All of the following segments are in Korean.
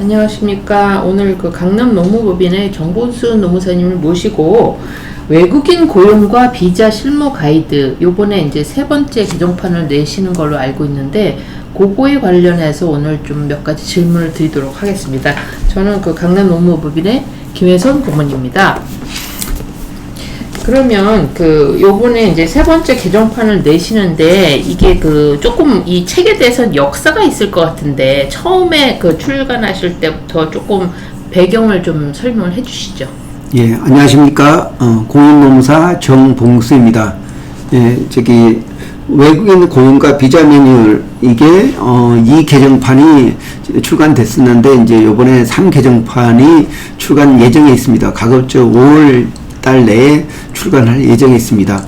안녕하십니까. 오늘 그 강남 노무법인의 정본수 노무사님을 모시고 외국인 고용과 비자 실무 가이드 요번에 이제 세 번째 개정판을 내시는 걸로 알고 있는데 그거에 관련해서 오늘 좀 몇 가지 질문을 드리도록 하겠습니다. 저는 그 강남 노무법인의 김혜선 고문입니다. 그러면 그 요번에 이제 세 번째 개정판을 내시는데 이게 그 조금 이 책에 대해서는 역사가 있을 것 같은데 처음에 그 출간하실 때부터 조금 배경을 좀 설명을 해주시죠. 예, 안녕하십니까. 어, 공인노무사 정봉수입니다. 예, 저기, 외국인 고용과 비자 매뉴얼, 이게, 어, 이 개정판이 출간됐었는데, 이제 요번에 3개정판이 출간 예정에 있습니다. 가급적 5월 달 내에 출간할 예정에 있습니다.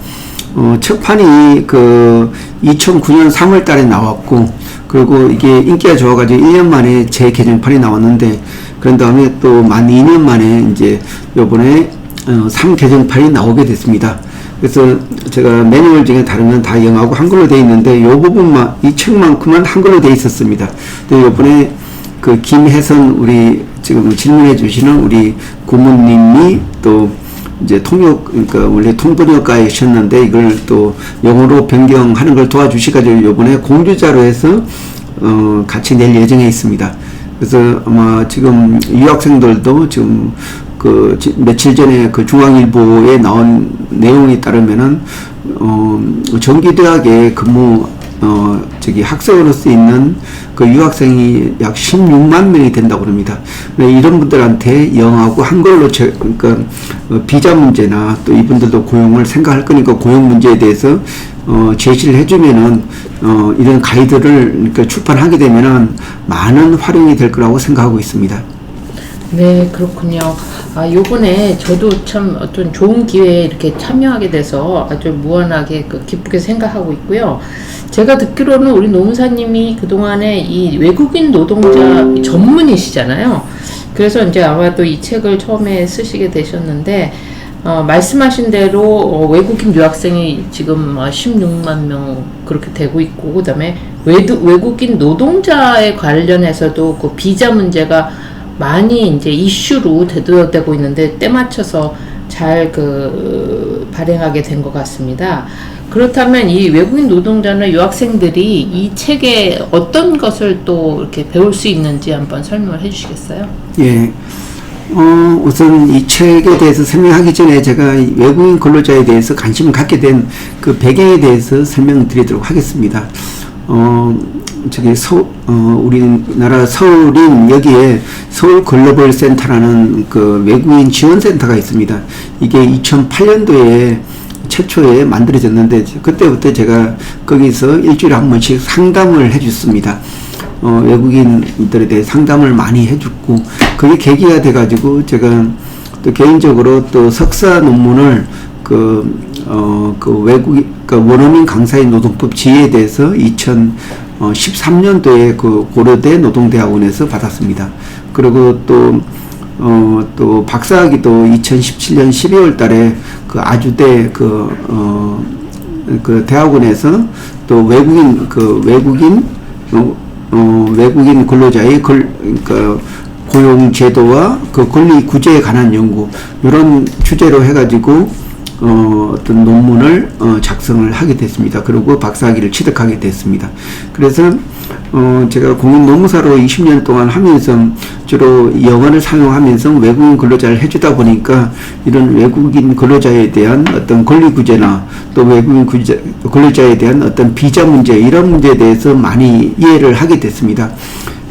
어, 첫 판이 그 2009년 3월 달에 나왔고, 그리고 이게 인기가 좋아가지고 1년 만에 재개정판이 나왔는데, 그런 다음에 또 만 2년 만에 이제 요번에 어, 3개정판이 나오게 됐습니다. 그래서 제가 매뉴얼 중에 건다 영어하고 한글로 돼 있는데 요 부분만, 이 책만큼은 한글로 돼 있었습니다. 근데 요번에 그 김혜선 우리 지금 질문해 주시는 우리 고모님이 또 이제 통역 그러니까 원래 통번역가이셨는데 이걸 또 영어로 변경하는 걸 도와주시가지고 요번에 공주자로 해서 어 같이 낼 예정에 있습니다. 그래서 아마 지금 유학생들도 지금 그 지- 며칠 전에 그 중앙일보에 나온 내용에 따르면은 어 전기대학에 근무 어 저기 학생으로서 있는 그 유학생이 약 16만 명이 된다고 합니다. 네, 이런 분들한테 영어하고 한글로 제, 그러니까 어, 비자 문제나 또 이분들도 고용을 생각할 거니까 고용 문제에 대해서 어, 제시를 해주면은 어, 이런 가이드를 그러니까 출판하게 되면은 많은 활용이 될 거라고 생각하고 있습니다. 네, 그렇군요. 아, 요번에 저도 참 어떤 좋은 기회에 이렇게 참여하게 돼서 아주 무한하게 그 기쁘게 생각하고 있고요. 제가 듣기로는 우리 노무사님이 그동안에 이 외국인 노동자 전문이시잖아요. 그래서 이제 아마도 이 책을 처음에 쓰시게 되셨는데, 어, 말씀하신 대로 어, 외국인 유학생이 지금 어, 16만 명 그렇게 되고 있고, 그 다음에 외국인 노동자에 관련해서도 그 비자 문제가 많이 이제 이슈로 대두되고 있는데 때 맞춰서 잘 그 발행하게 된 것 같습니다. 그렇다면 이 외국인 노동자나 유학생들이 이 책에 어떤 것을 또 이렇게 배울 수 있는지 한번 설명을 해주시겠어요? 예. 어, 우선 이 책에 대해서 설명하기 전에 제가 이 외국인 근로자에 대해서 관심을 갖게 된 그 배경에 대해서 설명드리도록 하겠습니다. 어, 저기 서, 어, 우리나라 서울인 여기에 서울 글로벌 센터라는 그 외국인 지원 센터가 있습니다. 이게 2008년도에 최초에 만들어졌는데 그때부터 제가 거기서 일주일에 한 번씩 상담을 해줬습니다. 어, 외국인들에 대해 상담을 많이 해줬고 그게 계기가 돼가지고 제가 또 개인적으로 또 석사 논문을 그, 어, 그 외국인, 그 원어민 강사의 노동법 지혜에 대해서 2013년도에 그 고려대 노동대학원에서 받았습니다. 그리고 또, 어, 또 박사학위도 2017년 12월 달에 그 아주대 그, 어, 그 대학원에서 또 외국인, 그 외국인, 어, 어, 외국인 근로자의 걸, 그러니까 고용 제도와 그 권리 구제에 관한 연구 이런 주제로 해가지고 어, 어떤 논문을 어, 작성을 하게 됐습니다. 그리고 박사학위를 취득하게 됐습니다. 그래서 어, 제가 공인 노무사로 20년 동안 하면서 주로 영어를 사용하면서 외국인 근로자를 해주다 보니까 이런 외국인 근로자에 대한 어떤 권리 구제나 또 외국인 구제, 근로자에 대한 어떤 비자 문제 이런 문제에 대해서 많이 이해를 하게 됐습니다.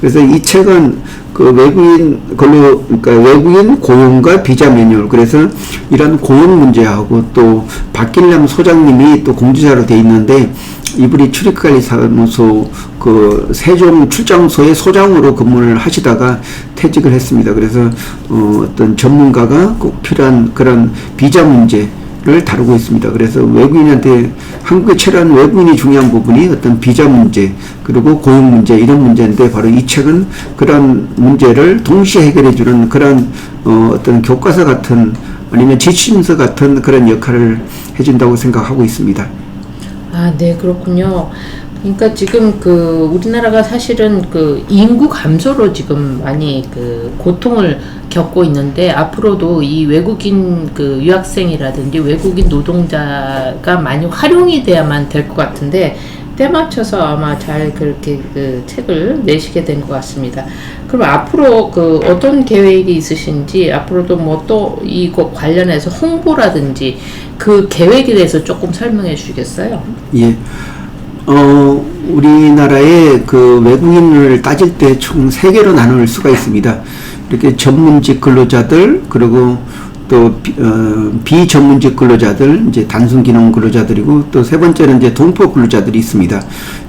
그래서 이 책은 그 외국인 근로 그러니까 외국인 고용과 비자 매뉴얼 그래서 이런 고용 문제하고 또 박길남 소장님이 또 공지자로 돼 있는데 이분이 출입관리사무소 그 세종 출장소의 소장으로 근무를 하시다가 퇴직을 했습니다. 그래서 어, 어떤 전문가가 꼭 필요한 그런 비자 문제 를 다루고 있습니다. 그래서 외국인한테 한국에 체류한 외국인이 중요한 부분이 어떤 비자 문제 그리고 고용 문제 이런 문제인데 바로 이 책은 그런 문제를 동시에 해결해 주는 그런 어, 어떤 교과서 같은 아니면 지침서 같은 그런 역할을 해준다고 생각하고 있습니다. 아, 네, 그렇군요. 그러니까 지금 그 우리나라가 사실은 그 인구 감소로 지금 많이 그 고통을 겪고 있는데 앞으로도 이 외국인 그 유학생이라든지 외국인 노동자가 많이 활용이 돼야만 될 것 같은데 때 맞춰서 아마 잘 그렇게 그 책을 내시게 된 것 같습니다. 그럼 앞으로 그 어떤 계획이 있으신지 앞으로도 뭐 또 이거 관련해서 홍보라든지 그 계획에 대해서 조금 설명해 주시겠어요? 예. 어, 우리나라의 그 외국인을 따질 때 총 세 개로 나눌 수가 있습니다. 이렇게 전문직 근로자들, 그리고 또 비, 어, 비전문직 근로자들, 이제 단순 기능 근로자들이고 또 세 번째는 이제 동포 근로자들이 있습니다.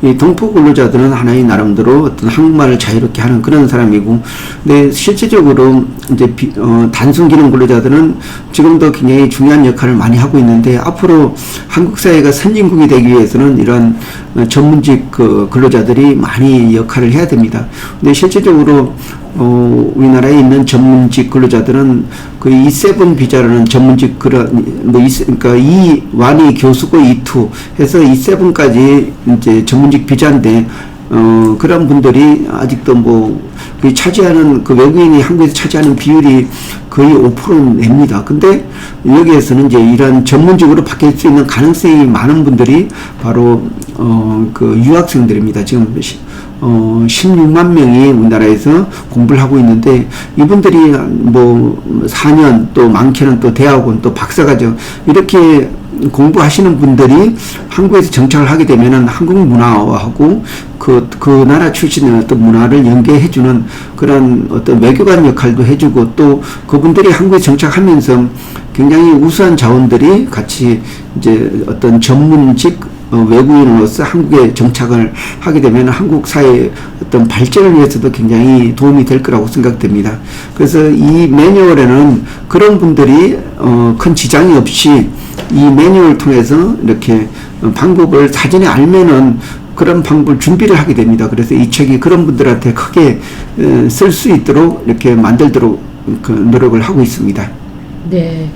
이 동포 근로자들은 하나의 나름대로 어떤 한국말을 자유롭게 하는 그런 사람이고, 근데 실질적으로 이제 비, 어, 단순 기능 근로자들은 지금도 굉장히 중요한 역할을 많이 하고 있는데 앞으로 한국 사회가 선진국이 되기 위해서는 이런 어, 전문직 그 근로자들이 많이 역할을 해야 됩니다. 근데 실질적으로 어, 우리나라에 있는 전문직 근로자들은 그 E7 비자라는 전문직 그런 뭐 이, 그러니까 이 완이 교수고 E2 해서 E7까지 이제 전문직 비자인데 어, 그런 분들이 아직도 뭐, 그 차지하는, 그 외국인이 한국에서 차지하는 비율이 거의 5% 냅니다. 근데 여기에서는 이제 이런 전문직으로 바뀔 수 있는 가능성이 많은 분들이 바로, 어, 그 유학생들입니다. 지금, 시- 어, 16만 명이 우리나라에서 공부를 하고 있는데 이분들이 뭐 4년 또 많게는 또 대학원 또 박사과정 이렇게 공부하시는 분들이 한국에서 정착을 하게 되면은 한국 문화하고 그, 그 나라 출신의 어떤 문화를 연계해주는 그런 어떤 외교관 역할도 해주고 또 그분들이 한국에 정착하면서 굉장히 우수한 자원들이 같이 이제 어떤 전문직 어, 외국인으로서 한국에 정착을 하게 되면 한국 사회의 어떤 발전을 위해서도 굉장히 도움이 될 거라고 생각됩니다. 그래서 이 매뉴얼에는 그런 분들이 어, 큰 지장이 없이 이 매뉴얼을 통해서 이렇게 어, 방법을 사전에 알면은 그런 방법을 준비를 하게 됩니다. 그래서 이 책이 그런 분들한테 크게 쓸 수 있도록 이렇게 만들도록 그 노력을 하고 있습니다. 네,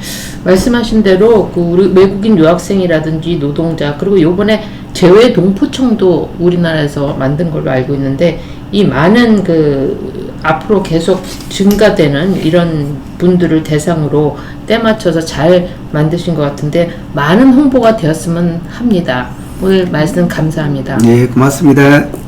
말씀하신 대로 그 우리 외국인 유학생이라든지 노동자 그리고 요번에 재외 동포청도 우리나라에서 만든 걸로 알고 있는데 이 많은 그 앞으로 계속 증가되는 이런 분들을 대상으로 때 맞춰서 잘 만드신 것 같은데 많은 홍보가 되었으면 합니다. 오늘 말씀 감사합니다. 네, 고맙습니다.